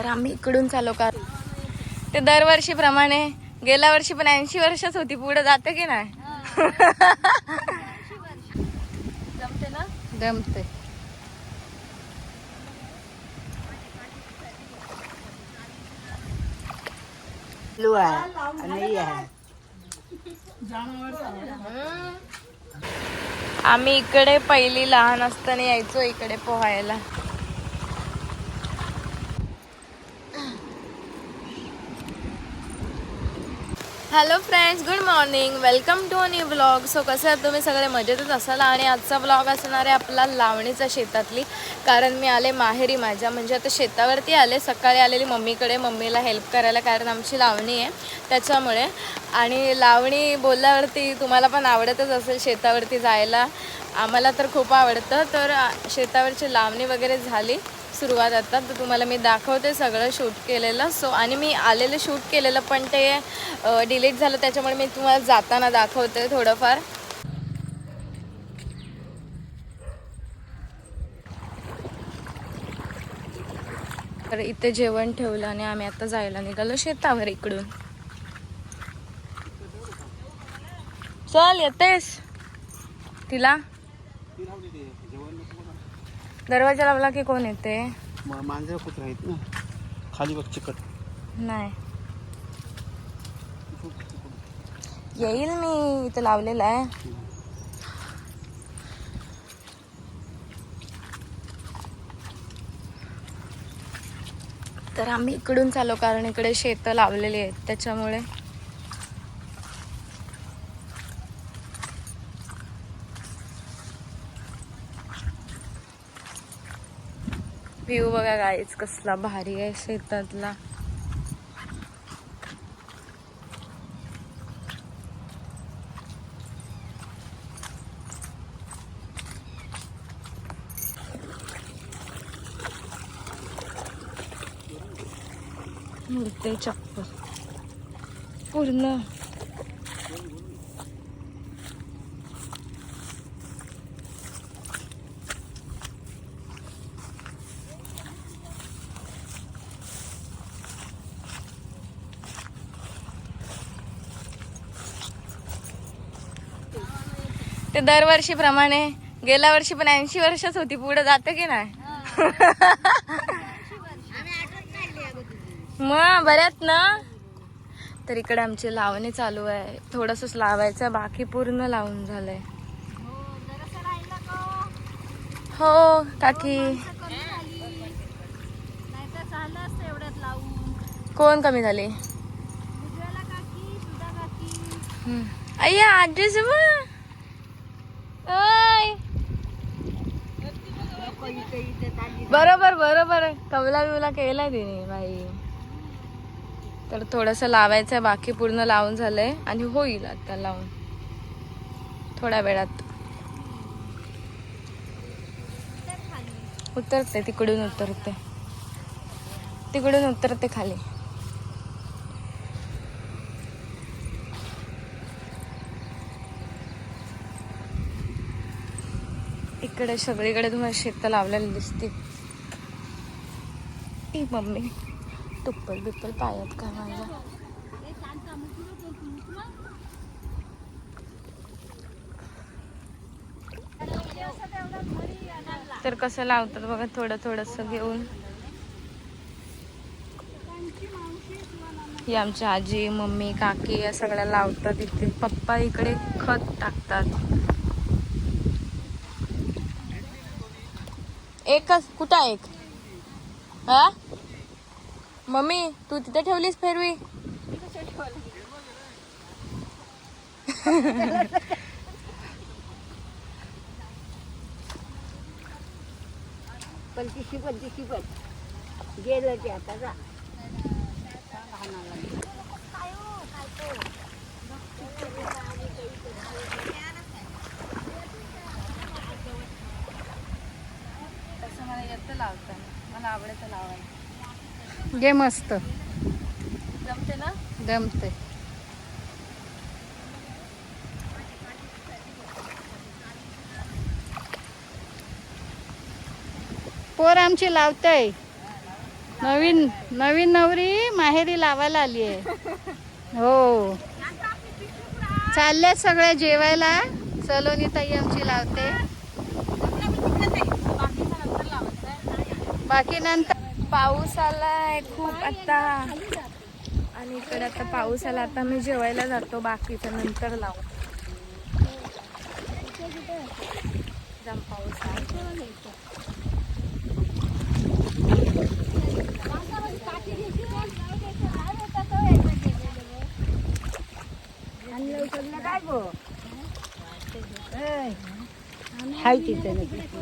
तर आम्ही इकडून चालू का? ते दरवर्षीप्रमाणे गेल्या वर्षी पण ऐंशी वर्षच होती. पुढे जाते की नाही? जमते ना? आम्ही इकडे पहिली लहान असताना यायचो इकडे पोहायला. Hello friends good morning welcome to a new blog so कसं आहे तुम्ही सगळे मजेतच असाल आणि आजचा ब्लॉग असणार आहे आपला लावणीचा शेतातली. कारण मी आले माहेरी माझ्या. म्हणजे आता शेतावरती आले. सकाळी आलेली मम्मीकडे. मम्मीला हेल्प करायला कारण आमची लावणी आहे. त्याच्यामुळे. आणि लावणी बोलल्यावरती तुम्हाला पण आवडतच असेल शेतावरती जायला. आम्हाला तर खूप आवडतं. तर शेतावरची लावणी वगैरे झाली. सुरुवात आता तर तुम्हाला मी दाखवते सगळं शूट केलेलं. सो आणि मी आलेलं शूट केलेलं पण ते डिलीट झालं त्याच्यामुळे मी तुम्हाला जाताना दाखवते थोडंफार. तर इथे जेवण ठेवलं आणि आम्ही आता जायला निघालो शेतावर इकडून. चल येतेस? तिला? दरवाजा लावला की कोण येते? मांजर कुत्रा आहेत ना? खाली बघ चिकट. नाही. येईल मी इथं लावलेलं आहे. तर आम्ही इकडून चालू कारण इकडे शेतं लावलेली आहेत त्याच्यामुळे व्ह्यू बघा गाईच कसला भारी आहे शेतातला. मुडते चप्पल. पूर्ण. ते दरवर्षीप्रमाणे गेल्या वर्षी पण ऐंशी वर्षच होती पुढे जाते की नाही? मग बऱ्यात ना? तर इकडे आमची लावणी चालू आहे. थोडंसंच लावायचं बाकी पूर्ण लावून झालंय. हो काकी. कोण कमी झाली. अय्या आजी बरोबर बरोबर. कमला बिवला केला तिने बाई. तर थोडंसं लावायचं आहे बाकी पूर्ण लावून झालंय. आणि होईल आता लावून. थोड्या वेळात. उतरते तिकडून उतरते. तिकडून उतरते खाली. इकडे सगळीकडे तुम्हाला शेत लावलेली दिसतील ती मम्मी टुप्पल बिप्पल पायात का माझ्या? तर कसं लावतात बघा थोडं थोडस घेऊन. ही आमची आजी मम्मी काकी या सगळ्या लावतात इथे. पप्पा इकडे खत टाकतात. एकच कुठं एक? हा? मम्मी तू तिथे ठेवलीस फेरवी? पंचवीशी पंचवीशी पण. गेलं ते आता जा. येतं लावताना मला आवडतं लावायला. घे मस्त. जमते ना? जमते. पोर आमची लावताय. नवीन नवीन नवरी माहेरी लावायला आली आहे. हो. चालले सगळे जेवायला. सलोनी ताई आमची लावते. बाकी नंतर पाऊस आलाय खूप आता. आणि इकडे आता पाऊस आला आता मी जेवायला जातो बाकीचं नंतर लावू. जाम पाऊस आहे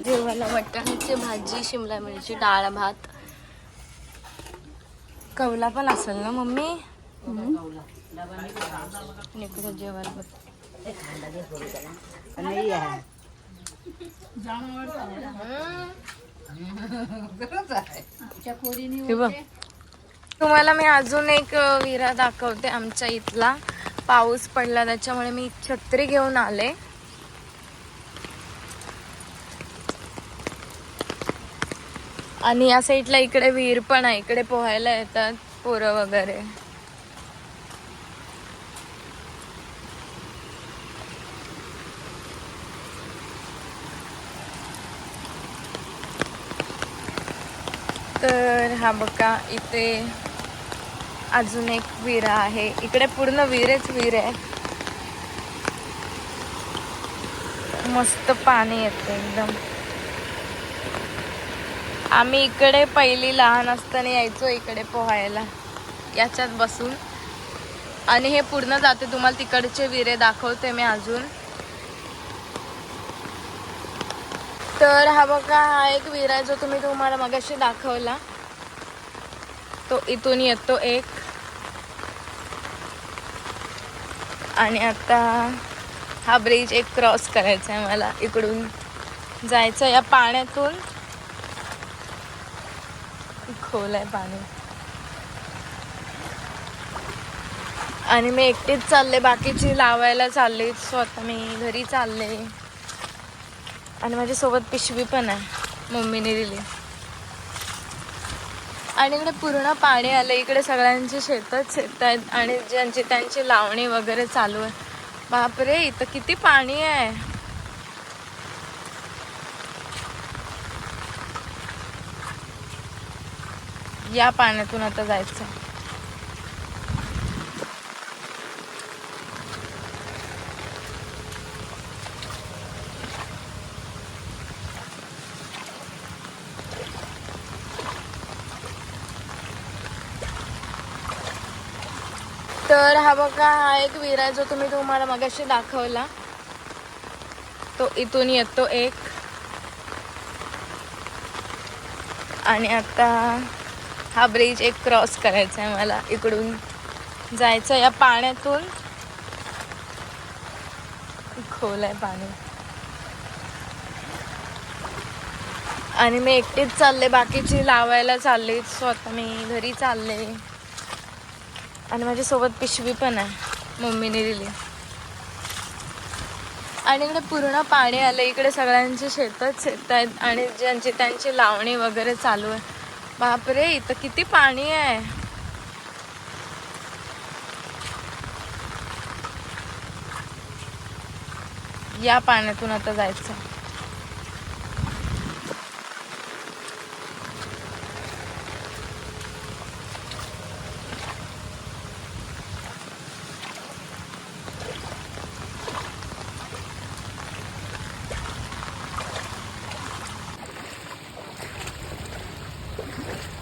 जेवायला वाटाण्याची भाजी शिमला मिरची डाळ भात. कवला पण असेल ना मम्मी? आणि इकडे जेवायला बघ हे तुम्हाला मी अजून एक विरा दाखवते आमच्या इथला. पाऊस पडला त्याच्यामुळे मी छत्री घेऊन आले. आणि या साईडला इकडे विहीर पण आहे इकडे पोहायला येतात पोरं वगैरे. तर हा बघा इथे अजून एक विरा आहे. इकडे पूर्ण विहीरच विहीर आहे. मस्त पाणी येते एकदम. आम्ही इकडे पहिली लहान असताना यायचो इकडे पोहायला. याच्यात बसून. आणि हे पूर्ण जाते तुम्हाला तिकडचे विरे दाखवते मी अजून. तर हा बघा हा एक विरा आहे जो तुम्ही तुम्हाला मगाशी दाखवला. तो इथून येतो एक. आणि आता हा ब्रिज एक क्रॉस करायचा आहे मला. इकडून जायचं या पाण्यातून. खोल आहे पाणी. आणि मी एकटीच चालले बाकीची लावायला चालले स्वतः मी घरी चालले. आणि माझ्यासोबत पिशवी पण आहे मम्मीने दिली. आणि इकडे पूर्ण पाणी आलं इकडे सगळ्यांचे शेतच शेत आहेत आणि ज्यांची त्यांची लावणी वगैरे चालू आहे. बापरे इथं किती पाणी आहे. या पाण्यातून आता जायचं. तर हा बघा हा एक विरा आहे जो तुम्ही तुम्हाला मगाशी दाखवला. तो इथून येतो एक. आणि आता हा ब्रिज एक क्रॉस करायचा आहे मला इकडून जायचं या पाण्यातून. खोल आहे पाणी. आणि मी एकटीच चालले बाकीची लावायला चालले स्वतः मी घरी चालले. आणि माझ्यासोबत पिशवी पण आहे मम्मीने दिली. आणि इकडे पूर्ण पाणी आलं इकडे सगळ्यांचे शेतच शेत आहेत आणि ज्यांची त्यांची लावणी वगैरे चालू आहे. बापरे इथं किती पाणी आहे. या पाण्यातून आता जायचं.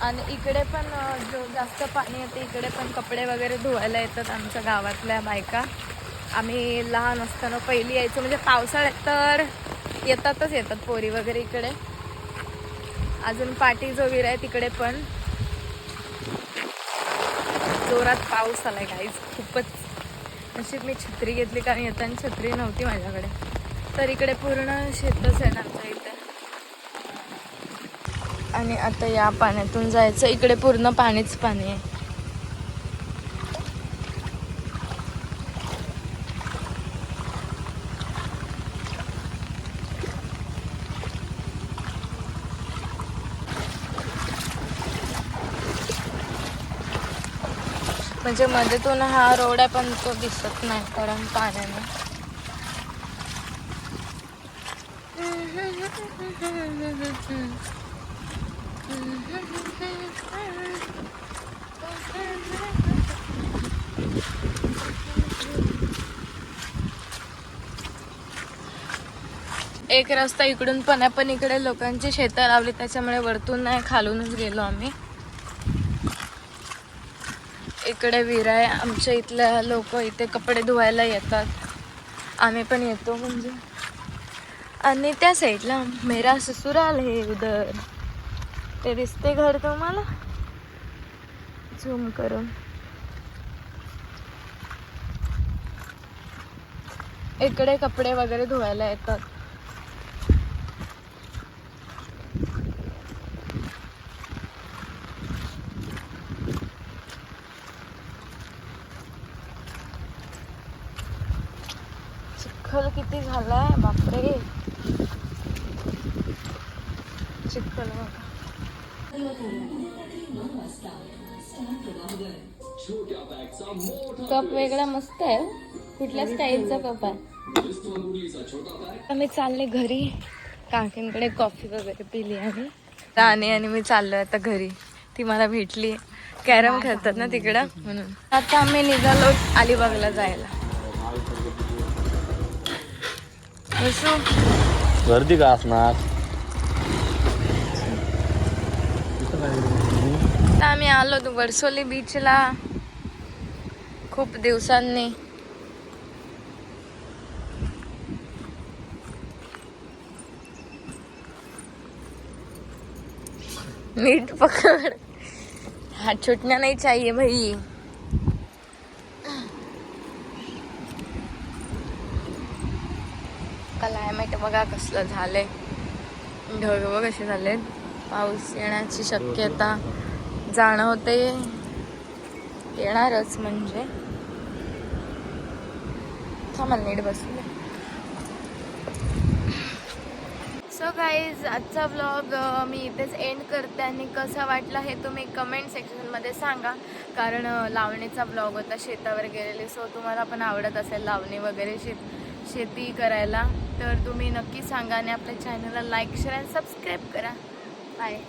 आणि इकडे पण जो जास्त पाणी येते इकडे पण कपडे वगैरे धुवायला येतात आमच्या गावातल्या बायका. आम्ही लहान असताना पहिली यायचो म्हणजे पावसाळ्यात तर येतातच येतात पोरी वगैरे इकडे. अजून पाटी जो विर आहे तिकडे पण. जोरात पाऊस आलाय काहीच खूपच नशीब मी छत्री घेतली कारण येताना छत्री नव्हती माझ्याकडे. तर इकडे पूर्ण शेतच आहे ना आमच्या आणि आता या पाण्यातून जायचं. इकडे पूर्ण पाणीच पाणी आहे. म्हणजे मध्येतून हा रोड आहे पण तो दिसत नाही कारण पाण्याने. एक रस्ता इकडून पण आहे पण इकडे लोकांची शेतं लावली त्याच्यामुळे वरतून नाही खालूनच गेलो आम्ही. इकडे विहीर आहे आमच्या इथल्या लोक इथे कपडे धुवायला येतात. आम्ही पण येतो म्हणजे. आणि त्या साईडला मेरा ससुराल आहे उदर ते दिसते घर तुम्हाला? झूम करून. इकडे कपडे वगैरे धुवायला येतात. चिखल किती झालाय? बापरे. चिखल बघा. कप वेगळा मस्त आहे. कुठल्या स्टाईलचा कप आहे? आम्ही चालले घरी. काकींकडे कॉफी वगैरे पिली आम्ही. राणे आणि मी चाललोय आता घरी. ती मला भेटली. कॅरम खेळतात ना तिकडं? म्हणून. आता आम्ही निघालो अलिबागला जायला. गर्दी का असणार? आता आम्ही आलो तो वर्सोली बीचला खूप दिवसांनी. नीट पकड. हा छुटना नाही चाहिए भाई. क्लायमेट बघा कसलं झालंय. ढग बघ कसे झाले पाऊस येण्याची शक्यता जाणवते. येणारच म्हणजे. थांबा नीट बसले सो गाईज आजचा व्लॉग मी इथेच एंड करते आणि कसा वाटला हे तुम्ही कमेंट सेक्शनमध्ये सांगा. कारण लावणीचा व्लॉग होता शेतावर गेलेले सो तुम्हाला पण आवडत असेल लावणी वगैरे शेत शेती करायला तर तुम्ही नक्की सांगा आणि आपल्या चॅनलला लाईक शेअर आणि सबस्क्राईब करा. Like.